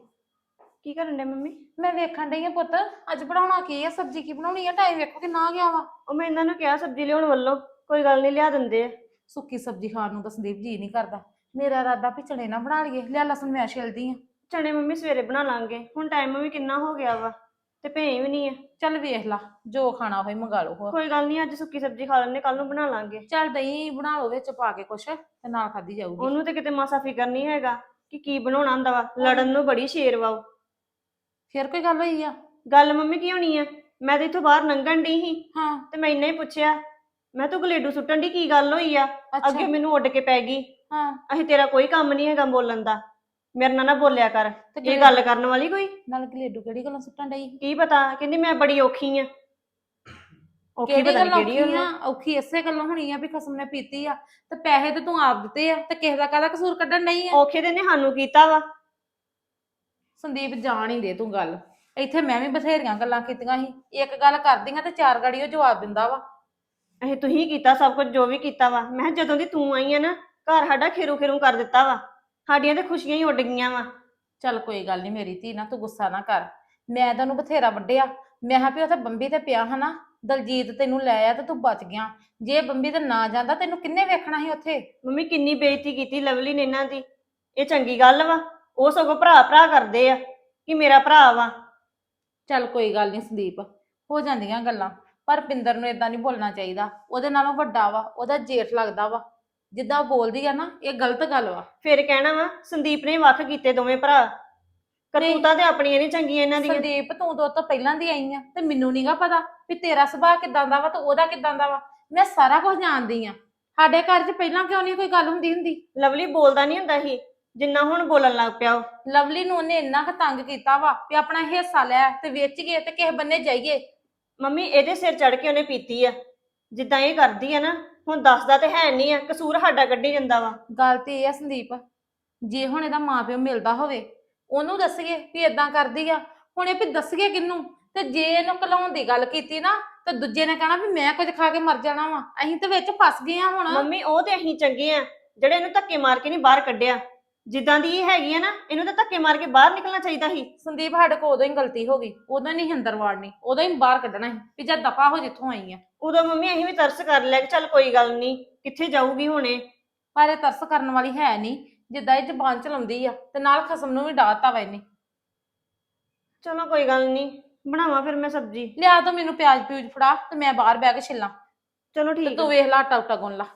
ਕੀ ਕਰਨ ਦੇ ਮੰਮੀ? ਮੈਂ ਵੇਖਣ ਡਈ ਆ ਪੁੱਤ ਅੱਜ ਬਣਾਉਣਾ ਕੀ ਆ? ਸਬਜ਼ੀ ਕੀ ਬਣਾਉਣੀ ਆ? ਟਾਈਮ ਵੇਖੋ ਕਿੰਨਾ ਗਿਆ ਵਾ। ਉਹ ਮੈਂ ਇਹਨਾਂ ਨੂੰ ਕਿਹਾ ਸਬਜ਼ੀ ਲਿਆਉਣ ਵੱਲੋਂ ਕੋਈ ਗੱਲ ਨਹੀਂ ਲਿਆ ਦਿੰਦੇ ਆ। ਸੁੱਕੀ ਸਬਜ਼ੀ ਖਾਣ ਨੂੰ ਤਾਂ ਸੰਦੀਪ ਜੀ ਨਹੀਂ ਕਰਦਾ। ਮੇਰਾ ਇਰਾਦਾ ਵੀ ਚਣੇ ਨਾ ਬਣਾ ਲਈਏ। ਲਿਆ ਲਸਣ ਮੈਂ ਛਿਲਦੀ ਆ। ਚਣੇ ਮੰਮੀ ਸਵੇਰੇ ਬਣਾ ਲਾਂਗੇ। ਹੁਣ ਟਾਈਮ ਵੀ ਕਿੰਨਾ ਹੋ ਗਿਆ ਵਾ। ਤੇ ਭੇ ਵੀ ਨਹੀਂ ਆ। ਚੱਲ ਵੇਖ ਲਾ ਜੋ ਖਾਣਾ ਹੋਏ ਮੰਗਾ ਲਓ ਹੋਰ। ਕੋਈ ਗੱਲ ਨਹੀਂ ਅੱਜ ਸੁੱਕੀ ਸਬਜ਼ੀ ਖਾ ਲੈਣੇ ਕੱਲ ਨੂੰ ਬਣਾ ਲਾਂਗੇ। ਚੱਲ ਦਹੀਂ ਬਣਾ ਲਓ ਵਿੱਚ ਪਾ ਕੇ ਕੁਛ ਤੇ ਨਾਲ ਖਾਦੀ ਜਾਊਗੀ। ਉਹਨੂੰ ਤੇ ਕਿਤੇ ਮਾਸਾ ਫਿਕਰ ਨਹੀਂ ਹੈਗਾ ਕਿ ਕੀ ਬਣਾਉਣਾ ਹੁੰਦਾ ਵਾ। ਲੜਨ ਨੂੰ ਬੜੀ ਸ਼ੇਰ ਵਾ ਉਹ। ਫਿਰ ਕੋਈ ਗੱਲ ਹੋਈ ਆ? ਗੱਲ ਮੰਮੀ ਕੀ ਹੋਣੀ ਆ? ਮੈਂ ਤੇ ਇੱਥੋਂ ਬਾਹਰ ਲੰਘਣ ਡਈ ਸੀ। ਹਾਂ। ਤੇ ਮੈਂ ਇੰਨਾ ਹੀ ਪੁੱਛਿਆ ਮੈਂ ਤੂੰ ਗਲੇਡੂ ਸੁੱਟਣ ਦੀ ਕੀ ਗੱਲ ਹੋਈ ਆ? ਅੱਗੇ ਮੈਨੂੰ ਉੱਡ ਕੇ ਪੈ ਗਈ। ਹਾਂ। ਅਹੀਂ ਤੇਰਾ ਕੋਈ ਕੰਮ ਨਹੀਂ ਹੈਗਾ ਬੋਲਣ ਦਾ। ਮੇਰੇ ਨਾਲ ਨਾ ਬੋਲਿਆ ਕਰ ਤੇ ਇਹ ਗਲੇ- ਕਰਨ ਵਾਲੀ ਕੋਈ? ਨਾਲ ਗਲੇਡੂ ਕਿਹੜੀ ਗੱਲੋਂ ਸੁੱਟਣ ਡਈ? ਕੀ ਪਤਾ? ਕਹਿੰਦੀ ਮੈਂ ਬੜੀ ਔਖੀ ਆ। ਔਖੀ ਕਿਹੜੀ ਪਤਾ ਗੱਲ ਨੀ ਕਿਹੜੀ ਔਖੀ ਆ? ਔਖੀ ਇਸੇ ਗੱਲੋਂ ਹੋਣੀ ਆ ਵੀ ਖਸਮ ਨੇ ਪੀਤੀ ਆ। ਤੇ ਪੈਸੇ ਤੇ ਤੂੰ ਆਪ ਦਿੱਤੇ ਆ ਤੇ ਕਿਸੇ ਦਾ ਕਾਹਦਾ ਕਸੂਰ ਕੱਢਣ ਨਹੀਂ ਆ? ਔਖੇ ਦੇ ਨੇ ਸਾਨੂੰ ਕੀਤਾ ਵਾ। ਸੰਦੀਪ ਜਾਣ ਹੀ ਦੇ ਤੂੰ ਗੱਲ। ਇੱਥੇ ਮੈਂ ਵੀ ਬਥੇਰੀਆਂ ਗੱਲਾਂ ਕੀਤੀਆਂ ਸੀ। ਇੱਕ ਗੱਲ ਕਰਦੀਆਂ ਤੇ ਚਾਰ ਗਾੜੀ ਉਹ ਜਵਾਬ ਦਿੰਦਾ ਵਾ। ਇਹ ਤੁਸੀਂ ਕੀਤਾ ਸਭ ਕੁਝ ਜੋ ਵੀ ਕੀਤਾ ਵਾ। ਮੈਂ ਕਿਹਾ ਜਦੋਂ ਦੀ ਤੂੰ ਆਈ ਆ ਨਾ ਘਰ ਸਾਡਾ ਖੇਰੂ ਖੇਰੂ ਕਰ ਦਿੱਤਾ ਵਾ। ਸਾਡੀਆਂ ਤੇ ਖੁਸ਼ੀਆਂ ਹੀ ਉੱਡ ਗਈਆਂ ਵਾ। ਚੱਲ ਕੋਈ ਗੱਲ ਨਹੀਂ ਮੇਰੀ ਧੀ ਨਾ ਤੂੰ ਗੁੱਸਾ ਨਾ ਕਰ। ਮੈਂ ਤੈਨੂੰ ਬਥੇਰਾ ਵੱਡਿਆ ਮੈਂ ਕਿਹਾ ਵੀ ਉੱਥੇ ਬੰਬੀ ਤੇ ਪਿਆ ਹਨਾ। ਦਲਜੀਤ ਤੈਨੂੰ ਲੈ ਆ ਤੇ ਤੂੰ ਬਚ ਗਿਆ। ਜੇ ਬੰਬੀ ਤੇ ਨਾ ਜਾਂਦਾ ਤੈਨੂੰ ਕਿੰਨੇ ਵੇਖਣਾ ਸੀ ਉੱਥੇ? ਮੰਮੀ ਕਿੰਨੀ ਬੇਇੱਜ਼ਤੀ ਕੀਤੀ ਲਵਲੀ ਨੇ ਇਹਨਾਂ ਦੀ। ਇਹ ਚੰਗੀ ਗੱਲ ਵਾ। ਉਹ ਸਗੋਂ ਭਰਾ ਭਰਾ ਕਰਦੇ ਆ ਕਿ ਮੇਰਾ ਭਰਾ ਵਾ। ਚੱਲ ਕੋਈ ਗੱਲ ਨਹੀਂ ਸੰਦੀਪ ਹੋ ਜਾਂਦੀਆਂ ਗੱਲਾਂ। ਪਰ ਪਿੰਦਰ ਨੂੰ ਇਦਾਂ ਨਹੀਂ ਬੋਲਣਾ ਚਾਹੀਦਾ। ਉਹਦੇ ਨਾਲੋਂ ਵੱਡਾ ਵਾ ਉਹਦਾ ਜੇਠ ਲੱਗਦਾ ਵਾ। ਜਿੱਦਾਂ ਬੋਲਦੀ ਆ ਨਾ ਇਹ ਗਲਤ ਗੱਲ ਵਾ। ਫਿਰ ਕਹਿਣਾ ਵਾ ਸੰਦੀਪ ਨੇ ਵੱਖ ਕੀਤੇ ਦੋਵੇਂ ਭਰਾ। ਕਰਤੂਤਾਂ ਤੇ ਆਪਣੀਆਂ ਨਹੀਂ ਚੰਗੀਆਂ ਇਹਨਾਂ ਦੀਆਂ। ਸੰਦੀਪ ਤੂੰ ਤੋਂ ਤੋਂ ਪਹਿਲਾਂ ਦੀ ਆਈ ਆ ਤੇ ਮੈਨੂੰ ਨਹੀਂਗਾ ਪਤਾ ਵੀ ਤੇਰਾ ਸੁਭਾਅ ਕਿਦਾਂ ਦਾ ਵਾ ਤੇ ਉਹਦਾ ਕਿਦਾਂ ਦਾ ਵਾ। ਮੈਂ ਸਾਰਾ ਕੁਝ ਜਾਣਦੀ ਆ। ਸਾਡੇ ਘਰ 'ਚ ਪਹਿਲਾਂ ਕਿਉਂ ਨਹੀਂ ਕੋਈ ਗੱਲ ਹੁੰਦੀ ਹੁੰਦੀ? ਲਵਲੀ ਬੋਲਦਾ ਨਹੀਂ ਹੁੰਦਾ ਸੀ ਜਿੰਨਾ ਹੁਣ ਬੋਲਣ ਲੱਗ ਪਿਆ ਉਹ। ਲਵਲੀ ਨੂੰ ਉਹਨੇ ਇੰਨਾ ਕੁ ਤੰਗ ਕੀਤਾ ਵਾ ਵੀ ਆਪਣਾ ਹਿੱਸਾ ਲੈ ਤੇ ਵੇਚ ਗਏ ਤੇ ਕਿਸੇ ਬੰਨੇ ਜਾਈਏ। ਮੰਮੀ ਇਹਦੇ ਸਿਰ ਚੜ ਕੇ ਉਹਨੇ ਪੀਤੀ ਆ। ਜਿੱਦਾਂ ਇਹ ਕਰਦੀ ਆ ਨਾ ਹੁਣ ਦੱਸਦਾ ਤੇ ਹੈ ਨਹੀਂ ਆ ਕਸੂਰ ਸਾਡਾ ਕੱਢੀ ਜਾਂਦਾ ਵਾ। ਗੱਲ ਤੇ ਇਹ ਆ ਸੰਦੀਪ ਜੇ ਹੁਣ ਇਹਦਾ ਮਾਪਿਓ ਮਿਲਦਾ ਹੋਵੇ ਉਹਨੂੰ ਦੱਸੀਏ ਵੀ ਇਦਾਂ ਕਰਦੀ ਆ। ਹੁਣ ਇਹ ਵੀ ਦੱਸੀਏ ਕਿਹਨੂੰ? ਤੇ ਜੇ ਇਹਨੂੰ ਕਲਾਉਣ ਦੀ ਗੱਲ ਕੀਤੀ ਨਾ ਤੇ ਦੂਜੇ ਨੇ ਕਹਿਣਾ ਵੀ ਮੈਂ ਕੁਝ ਖਾ ਕੇ ਮਰ ਜਾਣਾ ਵਾ। ਅਸੀਂ ਤੇ ਵਿੱਚ ਫਸ ਗਏ ਆ ਹੁਣ। ਮੰਮੀ ਉਹ ਤੇ ਅਸੀਂ ਚੰਗੇ ਆ ਜਿਹੜੇ ਇਹਨੂੰ ਧੱਕੇ ਮਾਰ ਕੇ ਨਹੀਂ ਬਾਹਰ ਕੱਢਿਆ। ਜਿੱਦਾਂ ਦੀ ਇਹ ਹੈਗੀ ਆ ਨਾ ਇਹਨੂੰ ਤਾਂ ਧੱਕੇ ਮਾਰ ਕੇ ਬਾਹਰ ਨਿਕਲਣਾ ਚਾਹੀਦਾ ਸੀ। ਸੰਦੀਪ ਸਾਡੇ ਕੋਲ ਉਦੋਂ ਹੀ ਗਲਤੀ ਹੋ ਗਈ। ਉਦੋਂ ਨਹੀਂ ਅੰਦਰ ਵਾੜਨੀ। ਉਦੋਂ ਹੀ ਬਾਹਰ ਕੱਢਣਾ ਸੀ ਵੀ ਜਦ ਦਫਾ ਹੋ ਜਿੱਥੋਂ ਆਈ ਆ। ਉਦੋਂ ਮੰਮੀ ਅਸੀਂ ਵੀ ਤਰਸ ਕਰ ਲਿਆ ਕਿ ਚੱਲ ਕੋਈ ਗੱਲ ਨਹੀਂ ਕਿੱਥੇ ਜਾਊਗੀ ਹੁਣੇ। ਪਰ ਇਹ ਤਰਸ ਕਰਨ ਵਾਲੀ ਹੈ ਨਹੀਂ। ਜਿੱਦਾਂ ਇਹ ਜ਼ਬਾਨ ਚਲਾਉਂਦੀ ਆ ਤੇ ਨਾਲ ਖਸਮ ਨੂੰ ਵੀ ਡਾਹਤਾ ਵਾ ਇਹਨੇ। ਚਲੋ ਕੋਈ ਗੱਲ ਨਹੀਂ ਬਣਾਵਾਂ ਫਿਰ ਮੈਂ ਸਬਜ਼ੀ। ਲਿਆ ਤੂੰ ਮੈਨੂੰ ਪਿਆਜ਼ ਪਿਊਜ਼ ਫੜਾ ਤੇ ਮੈਂ ਬਾਹਰ ਬਹਿ ਕੇ ਛਿੱਲਾਂ। ਚਲੋ ਤੇ ਠੀਕ ਤੂੰ ਆ। ਵੇਖ ਲਾ ਆਟਾ ਉਟਾ ਗੁੰਨ ਲਾ।